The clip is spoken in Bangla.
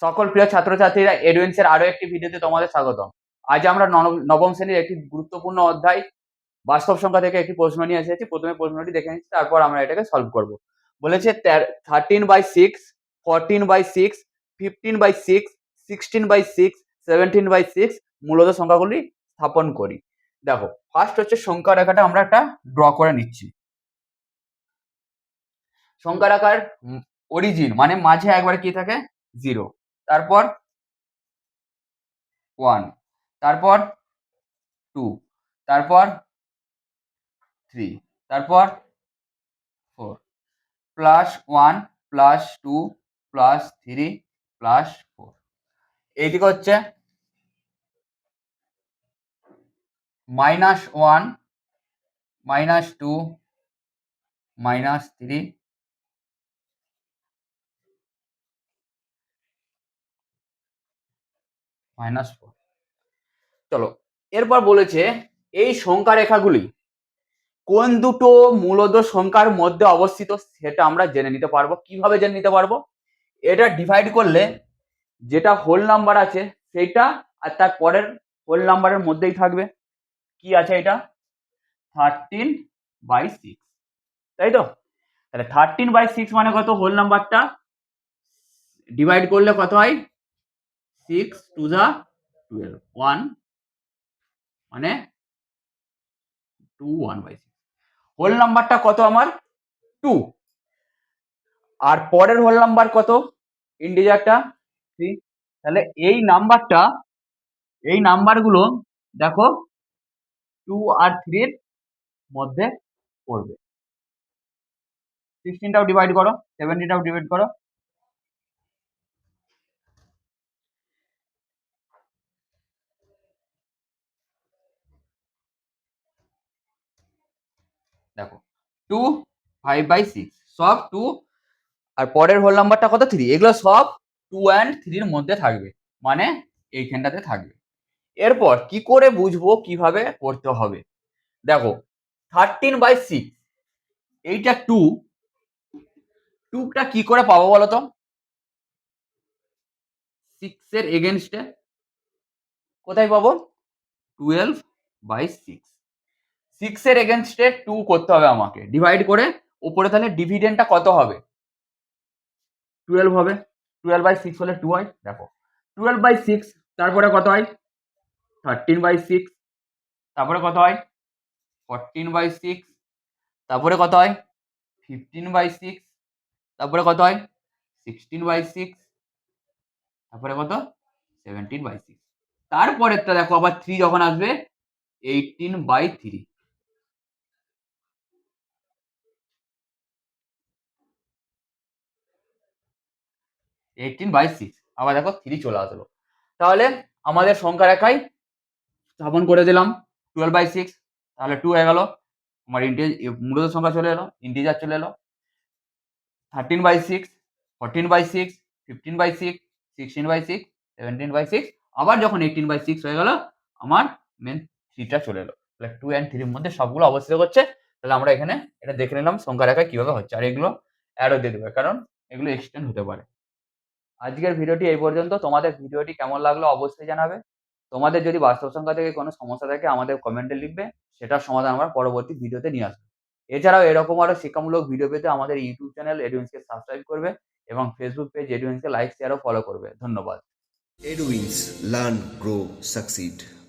সকল প্রিয় ছাত্রছাত্রীরা এডুয়েন্সের আরও একটি ভিডিওতে তোমাদের স্বাগতম। আজ আমরা নব- নবম শ্রেণির একটি গুরুত্বপূর্ণ অধ্যায়, বাস্তব সংখ্যা থেকে একটি প্রশ্ন নিয়ে এসেছি। প্রথমে প্রশ্নটি দেখে নিচ্ছি, তারপর আমরা এটাকে সলভ করব। বলেছে thirteen by six fourteen by six fifteen by six sixteen by six seventeen by six মূলত সংখ্যাগুলি স্থাপন করি। দেখো ফার্স্ট হচ্ছে সংখ্যা রেখাটা আমরা একটা ড্র করে নিচ্ছি। সংখ্যা রেখার অরিজিন মানে মাঝে একবার কি থাকে? জিরো তারপর ওয়ান তারপর টু তারপর থ্রি তারপর four plus one plus two plus three plus four এইদিকে হচ্ছে minus one minus two minus three minus four চলো, এরপর বলেছে, এই সংখ্যা রেখাগুলি কোন দুটো মূলদ সংখ্যার মধ্যে অবস্থিত সেটা আমরা জেনে নিতে পারব। কীভাবে জেনে নিতে পারব? এটা ডিভাইড করলে যেটা হোল নাম্বার আছে সেইটা আর তার পরের হোল নাম্বারের মধ্যেই থাকবে। কি আছে এটা? থার্টিন বাই সিক্স তাই তো? তাহলে থার্টিন বাই সিক্স মানে কত? হোল নাম্বারটা ডিভাইড করলে কত হয়? সিক্স টু যা টুয়েলভ ওয়ান মানে two one by six whole নাম্বারটা কত আমার? টু আর পরের হোল নাম্বার কত? ইন্ডিজারটা থ্রি তাহলে এই নাম্বারটা এই নাম্বারগুলো দেখো টু আর থ্রির মধ্যে পড়বে। সিক্সটিনটাও ডিভাইড করো সেভেন্টিনটাও ডিভাইড করো। দেখো টু ফাইভ বাই সিক্স সব টু আর পরের হোল নাম্বারটা কত? থ্রি এগুলো সব টু অ্যান্ড থ্রির মধ্যে থাকবে মানে এইখানটাতে থাকবে। এরপর কি করে বুঝব কীভাবে করতে হবে? দেখো থার্টিন বাই সিক্স এইটা টু টুটা কি করে পাবো বলো তো? সিক্সের এগেনস্টে কোথায় পাবো? টুয়েলভ বাই সিক্স সিক্সের এগেনস্টে টু করতে হবে আমাকে। ডিভাইড করে উপরে তাহলে ডিভিডেন্টটা কত হবে? টুয়েলভ হবে। টুয়েলভ বাই সিক্স হলে টু হয়। দেখো। টুয়েলভ বাই সিক্স তারপরে কত হয়? থার্টিন বাই সিক্স তারপরে কত হয়? ফোরটিন বাই সিক্স তারপরে কত হয়? ফিফটিন বাই সিক্স তারপরে কত হয়? সিক্সটিন বাই সিক্স তারপরে কত? সেভেন্টিন বাই সিক্স তারপরেরটা দেখো আবার থ্রি যখন আসবে eighteen by three eighteen by six আবার দেখো থ্রি চলে আসলো। তাহলে আমাদের সংখ্যা রেখায় স্থাপন করে দিলাম। টুয়েলভ বাই সিক্স তাহলে টু হয়ে গেল। আমার ইন্টিজ মূলত সংখ্যা চলে এলো ইন্টিজার চলে এলো। Thirteen by six fourteen by six fifteen by six sixteen by six seventeen by six আবার যখন এইটিন বাই সিক্স হয়ে গেল, আমার মেন থ্রিটা চলে এলো। তাহলে টু অ্যান্ড থ্রির মধ্যে সবগুলো অবস্থিত করছে তাহলে আমরা এখানে এটা দেখে নিলাম সংখ্যা রেখা কীভাবে হচ্ছে। আর এগুলো অ্যাডও দিয়ে দেবে, কারণ এগুলো এক্সটেন্ড হতে পারে। আজকের ভিডিওটি এই পর্যন্ত। তোমাদের ভিডিওটি কেমন লাগল অবশ্যই জানাবে। তোমাদের যদি বাস্তব সংখ্যা থেকে কোনো সমস্যা থাকে, আমাদের কমেন্টে লিখবে। সেটার সমাধান আমরা পরবর্তী ভিডিওতে নিয়ে আসব। এছাড়াও এরকম আরও শিক্ষামূলক ভিডিও পেতে আমাদের ইউটিউব চ্যানেল এডুইন্সকে সাবস্ক্রাইব করবে এবং ফেসবুক পেজ এডুইন্সকে লাইক শেয়ার ও ফলো করবে। ধন্যবাদ। Eduins learn grow Succeed.